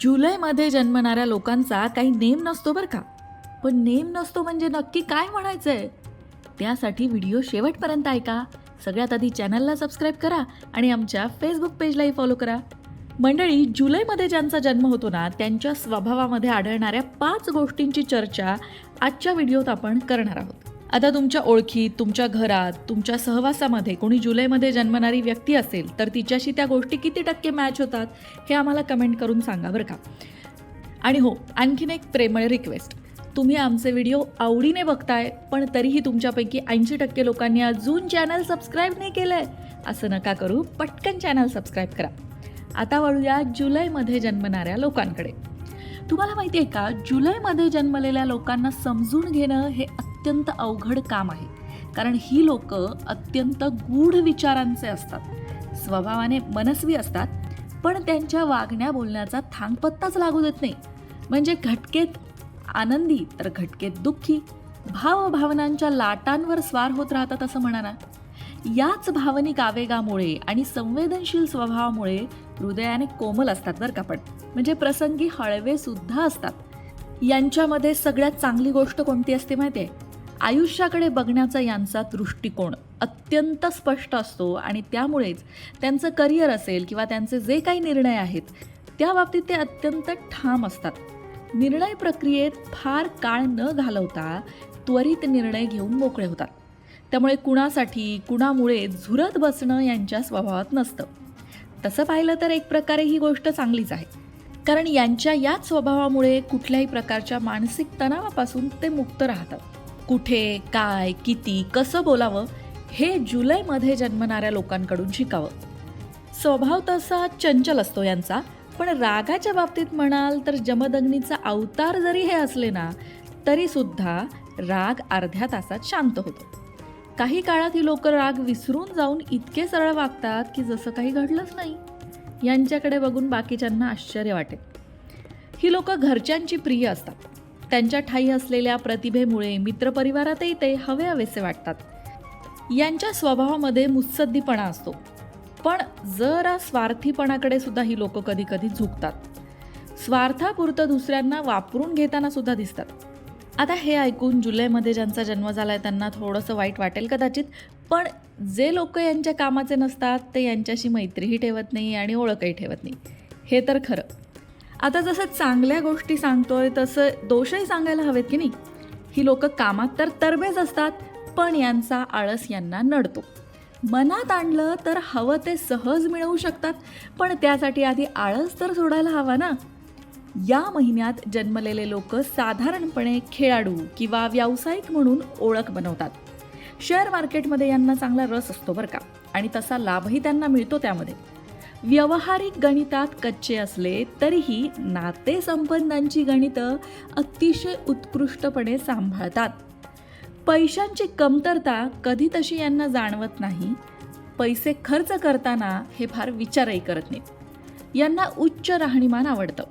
जुलैमध्ये जन्मणाऱ्या लोकांचा काही नेम नसतो बरं का. पण नेम नसतो म्हणजे नक्की काय म्हणायचं आहे त्यासाठी व्हिडिओ शेवटपर्यंत ऐका. सगळ्यात आधी चॅनलला सबस्क्राईब करा आणि आमच्या फेसबुक पेजलाही फॉलो करा. मंडळी जुलैमध्ये ज्यांचा जन्म होतो ना त्यांच्या स्वभावामध्ये आढळणाऱ्या पाच गोष्टींची चर्चा आजच्या व्हिडिओत आपण करणार आहोत. आता तुमच्या ओळखीत तुमच्या घरात तुमच्या सहवासामध्ये कोणी जुलैमध्ये जन्मणारी व्यक्ती असेल तर तिच्याशी त्या गोष्टी किती टक्के मॅच होतात हे आम्हाला कमेंट करून सांगा बरं का? आणि हो आणखीन एक प्रेमळ रिक्वेस्ट तुम्ही आमचे व्हिडिओ आवडीने बघताय पण तरीही तुमच्यापैकी ऐंशी टक्के लोकांनी अजून चॅनल सबस्क्राईब नाही केलं आहे असं नका करू पटकन चॅनल सबस्क्राईब करा. आता वळूया जुलैमध्ये जन्मणाऱ्या लोकांकडे. तुम्हाला माहिती आहे का जुलैमध्ये जन्मलेल्या लोकांना समजून घेणं हे अत्यंत अवघड काम आहे. कारण ही लोक अत्यंत गूढ विचारांचे असतात. स्वभावाने मनस्वी असतात पण त्यांच्या वागण्या बोलण्याचा थांगपत्ताच लागू देत नाही. म्हणजे घटकेत आनंदी तर घटकेत दुःखी भावभावनांच्या लाटांवर स्वार होत राहतात असं म्हणा ना याच भावनिक आवेगामुळे आणि संवेदनशील स्वभावामुळे हृदयाने कोमल असतात बरं का पण. म्हणजे प्रसंगी हळवे सुद्धा असतात. यांच्यामध्ये सगळ्यात चांगली गोष्ट कोणती असते माहिती आहे आयुष्याकडे बघण्याचा यांचा दृष्टिकोन अत्यंत स्पष्ट असतो आणि त्यामुळेच त्यांचं करिअर असेल किंवा त्यांचे जे काही निर्णय आहेत त्या बाबतीत ते अत्यंत ठाम असतात. निर्णय प्रक्रियेत फार काळ न घालवता त्वरित निर्णय घेऊन मोकळे होतात. त्यामुळे कुणासाठी कुणामुळे झुरत बसणं यांच्या स्वभावात नसतं. तसं पाहिलं तर एक प्रकारे ही गोष्ट चांगलीच आहे. कारण यांच्या याच स्वभावामुळे कुठल्याही प्रकारच्या मानसिक तणावापासून ते मुक्त राहतात. कुठे काय किती कसं बोलावं हे जुलैमध्ये जन्मणाऱ्या लोकांकडून शिकावं. स्वभाव तसा चंचल असतो यांचा पण रागाच्या बाबतीत म्हणाल तर जमदग्नीचा अवतार जरी हे असले ना तरीसुद्धा राग अर्ध्या तासात शांत होतो. काही काळात ही लोक राग विसरून जाऊन इतके सरळ वागतात की जसं काही घडलंच नाही. यांच्याकडे बघून बाकीच्यांना आश्चर्य वाटेल. ही लोक घरच्यांची प्रिय असतात. त्यांच्या ठाई असलेल्या प्रतिभेमुळे मित्रपरिवारातही ते हवे हवेसे वाटतात. यांच्या स्वभावामध्ये मुत्सद्दीपणा असतो. पण जरा स्वार्थीपणाकडे सुद्धा ही लोक कधी कधी झुकतात. स्वार्थापुरतं दुसऱ्यांना वापरून घेताना सुद्धा दिसतात. आता हे ऐकून जुलैमध्ये ज्यांचा जन्म झाला आहे त्यांना थोडंसं वाईट वाटेल कदाचित पण जे लोक यांच्या कामाचे नसतात ते यांच्याशी मैत्रीही ठेवत नाही आणि ओळखही ठेवत नाही. हे तर खरं. आता जसं चांगल्या गोष्टी सांगतोय तसं दोषही सांगायला हवेत की नाही? ही लोक कामात तर तरबेज असतात पण यांचा आळस यांना नडतो. मनात आणलं तर हवं ते सहज मिळवू शकतात पण त्यासाठी आधी आळस तर सोडायला हवा ना? या महिन्यात जन्मलेले लोक साधारणपणे खेळाडू किंवा व्यावसायिक म्हणून ओळख बनवतात. शेअर मार्केटमध्ये यांना चांगला रस असतो बरं का? आणि तसा लाभही त्यांना मिळतो त्यामध्ये. व्यावहारिक गणितात कच्चे असले तरीही नातेसंबंधांची गणितं अतिशय उत्कृष्टपणे सांभाळतात. पैशांची कमतरता कधी तशी यांना जाणवत नाही. पैसे खर्च करताना हे फार विचारही करत नाहीत. यांना उच्च राहणीमान आवडतं.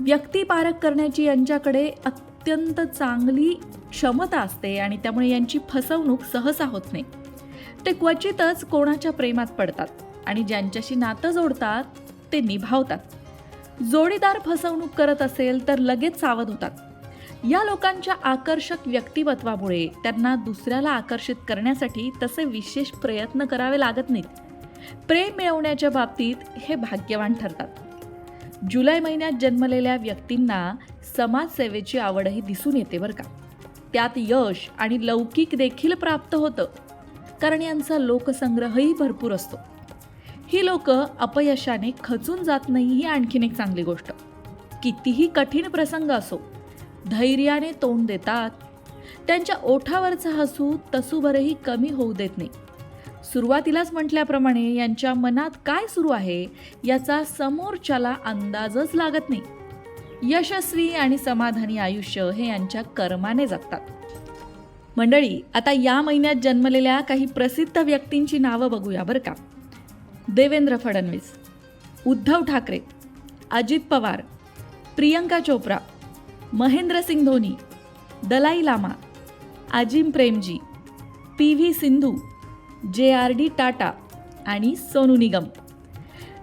व्यक्तिपारक करण्याची यांच्याकडे अत्यंत चांगली क्षमता असते आणि त्यामुळे यांची फसवणूक सहसा होत नाही. ते क्वचितच कोणाच्या प्रेमात पडतात. आणि ज्यांच्याशी नातं जोडतात ते निभावतात. जोडीदार फसवणूक करत असेल तर लगेच सावध होतात. या लोकांच्या आकर्षक व्यक्तिमत्वामुळे त्यांना दुसऱ्याला आकर्षित करण्यासाठी तसे विशेष प्रयत्न करावे लागत नाहीत. प्रेम मिळवण्याच्या बाबतीत हे भाग्यवान ठरतात. जुलै महिन्यात जन्मलेल्या व्यक्तींना समाजसेवेची आवडही दिसून येते बरं का. त्यात यश आणि लौकिक देखील प्राप्त होतं. कारण यांचा लोकसंग्रहही भरपूर असतो. ही लोक अपयशाने खचून जात नाही ही आणखीन एक चांगली गोष्ट. कितीही कठीण प्रसंग असो धैर्याने तोंड देतात. त्यांच्या ओठावरचं हसू तसूभरही कमी होऊ देत नाही. सुरुवातीलाच म्हटल्याप्रमाणे यांच्या मनात काय सुरू आहे याचा समोरच्याला अंदाजच लागत नाही. यशस्वी आणि समाधानी आयुष्य हे यांच्या कर्माने जगतात. मंडळी आता या महिन्यात जन्मलेल्या काही प्रसिद्ध व्यक्तींची नावं बघूया बरं का. Devendra Fadnavis Uddhav Thackeray Ajit Pawar Priyanka Chopra Mahendra Singh Dhoni Dalai Lama Azim Premji P V Sindhu J R D Tata आणि सोनू निगम.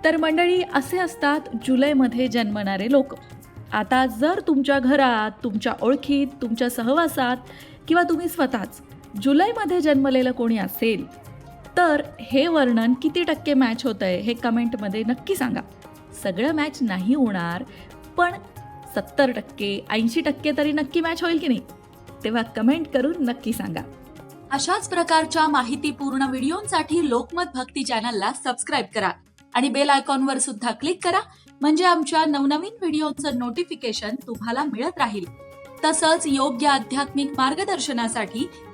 तर मंडळी असे असतात जुलैमध्ये जन्मणारे लोक. आता जर तुमच्या घरात तुमच्या ओळखीत तुमच्या सहवासात किंवा तुम्ही स्वतःच जुलैमध्ये जन्मलेलं कोणी असेल तर हे वर्णन किती टक्के मॅच होतं आहे हे कमेंटमध्ये नक्की सांगा. सगळं मॅच नाही होणार पण सत्तर टक्के ऐंशी टक्के तरी नक्की मॅच होईल की नाही? तेव्हा कमेंट करून नक्की सांगा. अशाच प्रकारच्या माहितीपूर्ण व्हिडिओंसाठी लोकमत भक्ती चॅनलला सबस्क्राईब करा आणि बेल आयकॉनवर सुद्धा क्लिक करा म्हणजे आमच्या नवनवीन व्हिडिओचं नोटिफिकेशन तुम्हाला मिळत राहील. तसंच योग्य आध्यात्मिक मार्गदर्शनासाठी